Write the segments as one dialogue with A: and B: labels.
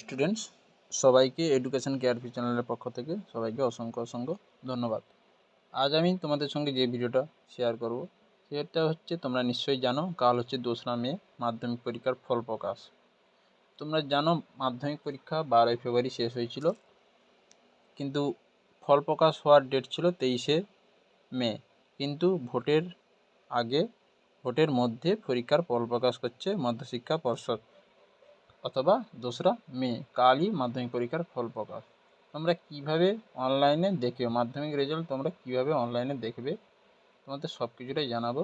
A: Students সবাইকে education কেয়ারপি চ্যানেলের পক্ষ থেকে সবাইকে অসংখ্য অসংখ্য ধন্যবাদ। আজ আমি তোমাদের সঙ্গে যে ভিডিওটা শেয়ার করব, সেটা হচ্ছে তোমরা নিশ্চয়ই জানো, কাল হচ্ছে দোসরা মে, মাধ্যমিক পরীক্ষার ফল প্রকাশ। তোমরা জানো, মাধ্যমিক পরীক্ষা বারোই ফেব্রুয়ারি শেষ হয়েছিল, কিন্তু ফল প্রকাশ হওয়ার ডেট ছিল তেইশে মে। কিন্তু ভোটের আগে, ভোটের মধ্যে পরীক্ষার ফল প্রকাশ করছে মধ্যশিক্ষা পর্ষদ। অথবা দোসরা মে, কালই মাধ্যমিক পরীক্ষার ফল প্রকাশ। তোমরা কীভাবে অনলাইনে দেখবে? মাধ্যমিক রেজাল্ট তোমরা কীভাবে অনলাইনে দেখবে? তোমাদের সব কিছুটাই জানাব।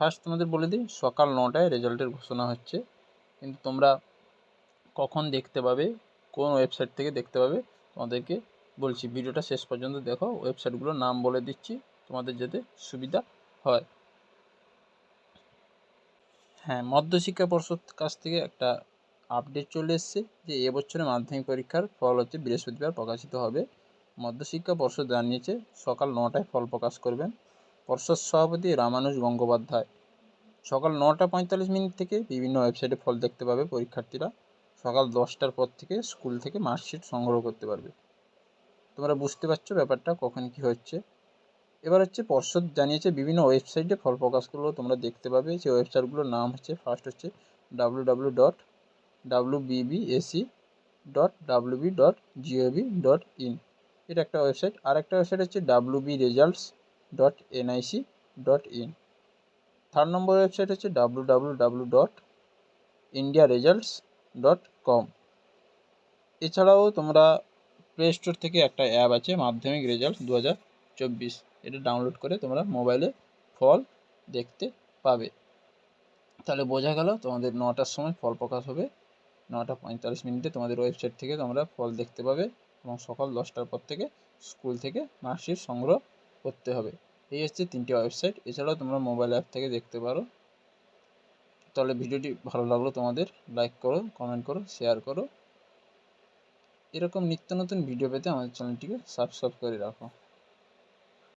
A: ফার্স্ট তোমাদের বলে দিই, সকাল নটায় রেজাল্টের ঘোষণা হচ্ছে। কিন্তু তোমরা কখন দেখতে পাবে? কোন ওয়েবসাইট থেকে দেখতে পাবে? তোমাদেরকে বলছি, ভিডিওটা শেষ পর্যন্ত দেখো। ওয়েবসাইটগুলোর নাম বলে দিচ্ছি, তোমাদের যাতে সুবিধা হয়। হ্যাঁ মধ্যশিক্ষা পর্ষদ কাছ থেকে একটা আপডেট চলে এসছে যে এবছরে মাধ্যমিক পরীক্ষার ফল হচ্ছে বৃহস্পতিবার প্রকাশিত হবে। মধ্যশিক্ষা পর্ষদ জানিয়েছে সকাল নটায় ফল প্রকাশ করবেন। পর্ষদ সভাপতি রামানুজ গঙ্গোপাধ্যায়। সকাল নটা পঁয়তাল্লিশ মিনিট থেকে বিভিন্ন ওয়েবসাইটে ফল দেখতে পাবে পরীক্ষার্থীরা। সকাল দশটার পর থেকে স্কুল থেকে মার্কশিট সংগ্রহ করতে পারবে। তোমরা বুঝতে পারছ ব্যাপারটা কখন কী হচ্ছে? এবার হচ্ছে পর্ষদ জানিয়েছে বিভিন্ন ওয়েবসাইটে ফল প্রকাশগুলো তোমরা দেখতে পাবে। সেই ওয়েবসাইটগুলোর নাম হচ্ছে ফার্স্ট হচ্ছে W W dot WBBSE dot WB dot GOV dot in এটা একটা ওয়েবসাইট আর একটা ওয়েবসাইট হচ্ছে WB results dot NIC dot in third number website হচ্ছে W W W dot India results dot com এছাড়াও তোমরা প্লে স্টোর থেকে একটা অ্যাপ আছে, মাধ্যমিক রেজাল্ট দু হাজার চব্বিশ। এটা ডাউনলোড করে তোমরা মোবাইলে ফল দেখতে পাবে। তাহলে বোঝা গেল তোমাদের নটার সময় ফল প্রকাশ হবে। নটা পঁয়তাল্লিশ মিনিটে তোমাদের ওয়েবসাইট থেকে তোমরা ফল দেখতে পাবে এবং সকাল দশটার পর থেকে স্কুল থেকে মার্কশিট সংগ্রহ করতে হবে। এই হচ্ছে তিনটি ওয়েবসাইট এছাড়াও তোমরা মোবাইল অ্যাপ থেকে দেখতে পারো। তাহলে ভিডিওটি ভালো লাগল তোমাদের লাইক করো কমেন্ট করো শেয়ার করো। এরকম নিত্য নতুন ভিডিও পেতে আমাদের চ্যানেলটিকে সাবস্ক্রাইব করে রাখো।